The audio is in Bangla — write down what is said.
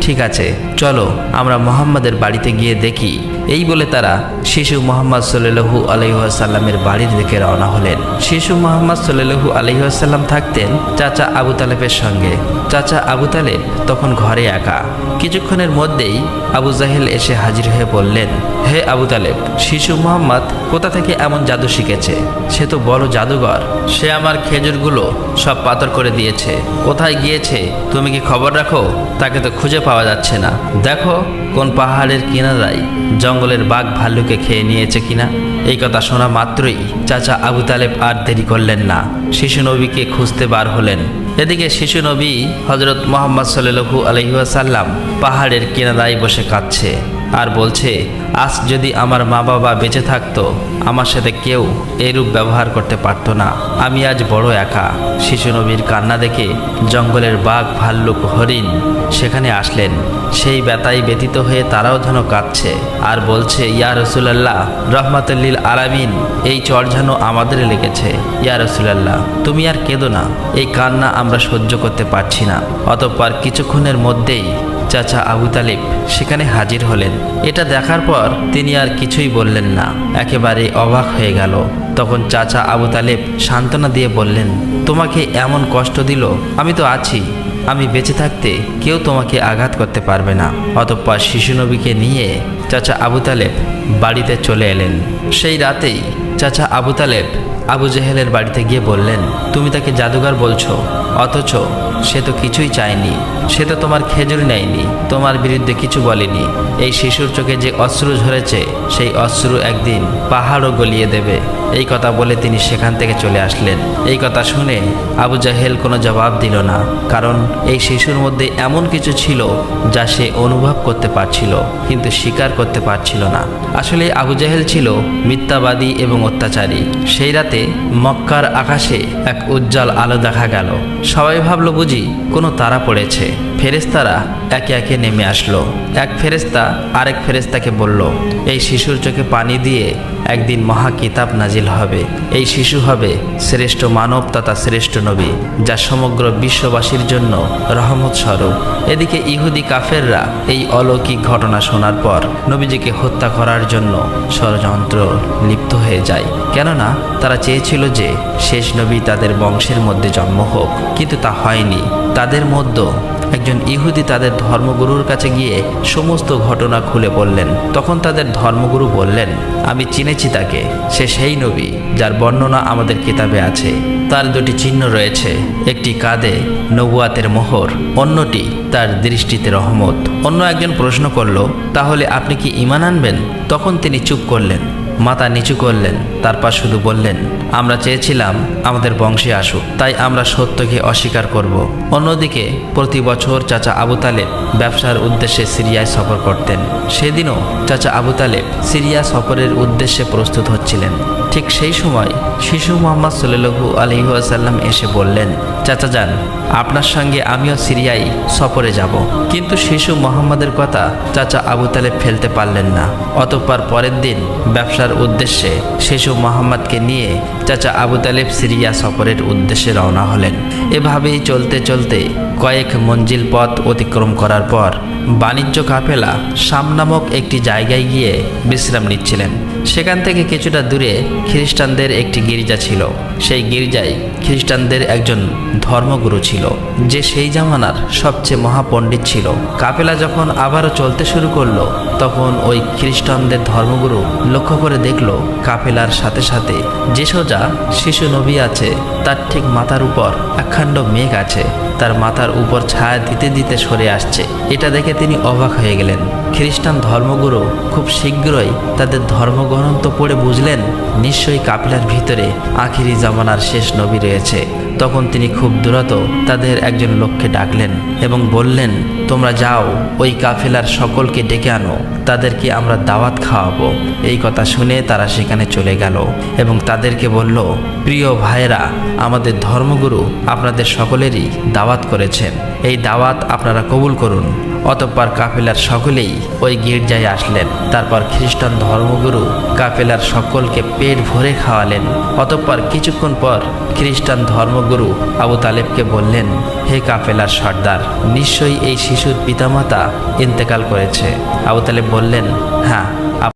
ঠিক আছে চলো আমরা মোহাম্মদের বাড়িতে গিয়ে দেখি। এই বলে তারা শিশু মোহাম্মদ সাল্লু আলহিহাসাল্লামের বাড়ির দিকে রওনা হলেন। শিশু মোহাম্মদ সাল্লু আলহিহাসাল্লাম থাকতেন চাচা আবু তালেবের সঙ্গে। চাচা আবু তালেব তখন ঘরে একা। কিছুক্ষণের মধ্যেই আবু জাহেল এসে হাজির হয়ে বললেন, হে আবু তালেব, শিশু মোহাম্মদ কোথা থেকে এমন জাদু শিখেছে? সে তো বড় জাদুঘর। সে আমার খেজুরগুলো সব পাথর করে দিয়েছে। কোথায় গিয়েছে তুমি কি খবর রাখো? তাকে তো খুঁজে পাওয়া যাচ্ছে না। দেখো কোন পাহাড়ের কিনারায় জঙ্গলের বাঘ ভাল্লুকে খেয়ে নিয়েছে কিনা? এই কথা শোনা মাত্রই চাচা আবু তালেব আর দেরি করলেন না। শিশু নবীকে খুঁজতে বার হলেন। এদিকে শিশু নবী হজরত মোহাম্মদ সাল্লু আলহিহাসাল্লাম পাহাড়ের কিনারায় বসে কাঁদছে। আর বলছে, আজ যদি আমার মা বাবা বেঁচে থাকতো, আমার সাথে কেউ এরূপ ব্যবহার করতে পারতো না। আমি আজ বড় একা। শিশু নবীর কান্না দেখে জঙ্গলের বাঘ ভাল্লুক হরিণ সেখানে আসলেন। সেই ব্যথায় ব্যতীত হয়ে তারাও যেন কাঁদছে। আর বলছে, ইয়া রসুলাল্লাহ রহমাতুল্লিল আলামিন, এই চর যেন আমাদের লেগেছে। ইয়া রসুলাল্লাহ, তুমি আর কেঁদো না। এই কান্না আমরা সহ্য করতে পারছি না। অতঃপর কিছুক্ষণের মধ্যেই চাচা আবু তালিব সেখানে হাজির হলেন। এটা দেখার পর তিনি আর কিছুই বললেন না। একেবারে অবাক হয়ে গেল। তখন চাচা আবু তালেব সান্ত্বনা দিয়ে বললেন, তোমাকে এমন কষ্ট দিল? আমি তো আছি। আমি বেঁচে থাকতে কেউ তোমাকে আঘাত করতে পারবে না। অতঃপর শিশু নবীকে নিয়ে চাচা আবু তালেব বাড়িতে চলে এলেন। সেই রাতেই চাচা আবু তালেব আবু জেহেলের বাড়িতে গিয়ে বললেন, তুমি তাকে জাদুঘর বলছো, অথচ সে তো কিছুই চায়নি। সে তো তোমার খেজুর নেয়নি, তোমার বিরুদ্ধে কিছু বলেনি। এই শিশুর চোখে যে অশ্রু ঝরেছে, সেই অশ্রু একদিন পাহাড়ও গলিয়ে দেবে। এই কথা বলে তিনি সেখান থেকে চলে আসলেন। এই কথা শুনে আবু জাহেল কোনো জবাব দিল না, কারণ এই শিশুর মধ্যে এমন কিছু ছিল যা সে অনুভব করতে পারছিল, কিন্তু স্বীকার করতে পারছিল না। আসলে আবু জাহেল ছিল মিথ্যাবাদী এবং অত্যাচারী। সেই রাতে মক্কার আকাশে এক উজ্জ্বল আলো দেখা গেল। সবাই ভাবলো বুঝি কোনো তারা পড়েছে। ফেরেস্তারা একে একে নেমে আসলো। এক ফেরেস্তা আরেক ফেরেস্তাকে বলল, এই শিশুর চোখে পানি দিয়ে একদিন মহা কিতাব নাজিল হবে। এই শিশু হবে শ্রেষ্ঠ মানব তথা শ্রেষ্ঠ নবী, যা সমগ্র বিশ্ববাসীর জন্য রহমত স্বরূপ। এদিকে ইহুদি কাফেররা এই অলৌকিক ঘটনা শোনার পর নবীজিকে হত্যা করার জন্য ষড়যন্ত্র লিপ্ত হয়ে যায়। কেননা তারা চেয়েছিল যে শেষ নবী তাদের বংশের মধ্যে জন্ম হোক, কিন্তু তা হয়নি। তাদের মধ্যে একজন ইহুদি তাদের ধর্মগুরুর কাছে গিয়ে সমস্ত ঘটনা খুলে বললেন। তখন তাদের ধর্মগুরু বললেন, আমি চিনেছি তাকে। সে সেই নবী যার বর্ণনা আমাদের কিতাবে আছে। তার দুটি চিহ্ন রয়েছে। একটি কাঁধে নবুয়াতের মোহর, অন্যটি তার দৃষ্টিতে রহমত। অন্য একজন প্রশ্ন করল, তাহলে আপনি কি ইমান আনবেন? তখন তিনি চুপ করলেন। মাথা নিচু করলেন। তারপর শুধু বললেন আমরা চেয়েছিলাম আমাদের বংশে আসুক, তাই আমরা সত্যকে অস্বীকার করব। অন্যদিকে, প্রতি বছর চাচা আবু তালেব ব্যবসার উদ্দেশ্যে সিরিয়ায় সফর করতেন। সেদিনও চাচা আবু তালেব সিরিয়া সফরের উদ্দেশ্যে প্রস্তুত হচ্ছিলেন। ঠিক সেই সময় শিশু মোহাম্মদ সাল্লু আলহিহাসাল্লাম এসে বললেন, চাচা যান, আপনার সঙ্গে আমিও সিরিয়ায় সফরে যাব। কিন্তু শিশু মোহাম্মদের কথা চাচা আবু তালেব ফেলতে পারলেন না। অতঃপর পরের দিন ব্যবসার উদ্দেশ্যে শিশু মোহাম্মদকে নিয়ে চাচা আবু তালেব সিরিয়া সফরের উদ্দেশ্যে রওনা হলেন। এভাবেই চলতে চলতে কয়েক মঞ্জিল পথ অতিক্রম করার পর বাণিজ্য কাফেলা শাম নামক একটি জায়গায় গিয়ে বিশ্রাম নিচ্ছিলেন। সেখান থেকে কিছুটা দূরে খ্রিস্টানদের একটি গির্জা ছিল। সেই গির্জায় খ্রিস্টানদের একজন ধর্মগুরু ছিল, যে সেই জামানার সবচেয়ে মহাপণ্ডিত ছিল। কাপেলা যখন আবারও চলতে শুরু করল, তখন ওই খ্রিস্টানদের ধর্মগুরু লক্ষ্য করে দেখল কাপেলার সাথে সাথে যে সোজা শিশু নবী আছে, তার ঠিক মাথার উপর একখাণ্ড মেঘ আছে, তার মাথার উপর ছায়া দিতে দিতে সরে আসছে। এটা দেখে তিনি অবাক হয়ে গেলেন। খ্রিস্টান ধর্মগুরু খুব শীঘ্রই তাদের ধর্মগ্রন্থ পড়ে বুঝলেন, নিশ্চয়ই কাপিলার ভিতরে আখিরি জামানার শেষ নবী রয়েছে। তখন তিনি খুব দ্রুত তাদের একজন লোককে ডাকলেন এবং বললেন, তোমরা যাও, ওই কাফেলার সকলকে ডেকে আনো। তাদেরকে আমরা দাওয়াত খাওয়াবো। এই কথা শুনে তারা সেখানে চলে গেল এবং তাদেরকে বলল, প্রিয় ভাইরা আমাদের ধর্মগুরু আপনাদের সকলেরই দাওয়াত করেছেন। এই দাওয়াত আপনারা কবুল করুন। অতঃপর কাফেলার সকলেই ওই গির্জায় আসলেন। তারপর খ্রিস্টান ধর্মগুরু কাফেলার সকলকে পেট ভরে খাওয়ালেন। অতঃপর কিছুক্ষণ পর খ্রিস্টান ধর্মগুরু আবু তালেবকে বললেন, হে কাফেলার সর্দার, নিশ্চয়ই এই শিশুর পিতামাতা ইন্তেকাল করেছে। আবু তালেব বললেন হ্যাঁ।